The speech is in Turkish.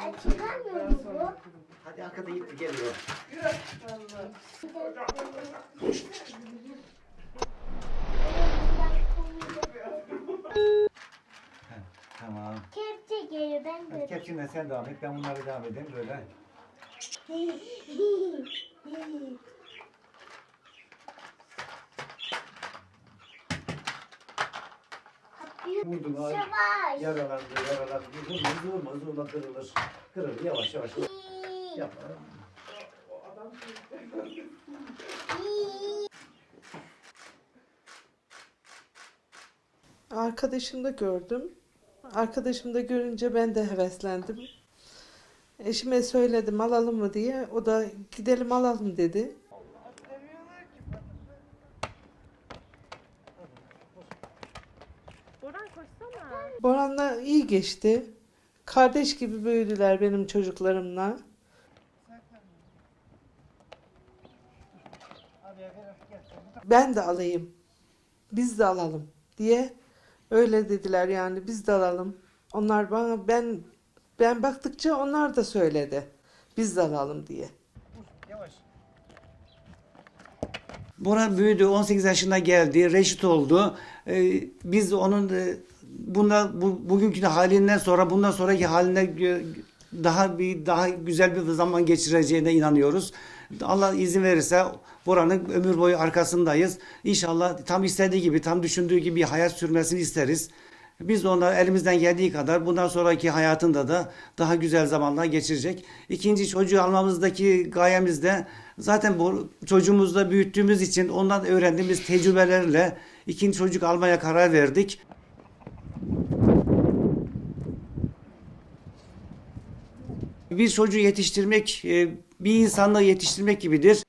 Mu bu? Hadi arkada gitti geliyor. Tamam. Kepçe geliyor ben Hadi de. kepçinle sen devam et. Ben bunları devam edeyim böyle. Vurdun ay. Savaş. Yaralandı, yaralandı. Vurma, vurma, vurma kırılır. Kırılır, yavaş yavaş. Yapma. Arkadaşımda gördüm. Arkadaşımda görünce ben de heveslendim. Eşime söyledim alalım mı diye. O da gidelim alalım dedi. Boran koşsana. Boran'la iyi geçti. Kardeş gibi büyüdüler benim çocuklarımla. Ben de alayım. Biz de alalım diye öyle dediler yani biz de alalım. Onlar bana ben ben baktıkça onlar da söyledi. Biz de alalım diye. Yavaş. Bora büyüdü, 18 yaşına geldi, reşit oldu. Ee, biz onun e, bunda bu, bugünkü halinden sonra bundan sonraki haline daha bir daha güzel bir zaman geçireceğine inanıyoruz. Allah izin verirse Bora'nın ömür boyu arkasındayız. İnşallah tam istediği gibi, tam düşündüğü gibi hayat sürmesini isteriz. Biz de ona elimizden geldiği kadar bundan sonraki hayatında da daha güzel zamanlar geçirecek. İkinci çocuğu almamızdaki gayemiz de zaten bu çocuğumuzda büyüttüğümüz için ondan öğrendiğimiz tecrübelerle ikinci çocuk almaya karar verdik. Bir çocuğu yetiştirmek e, bir insanla yetiştirmek gibidir.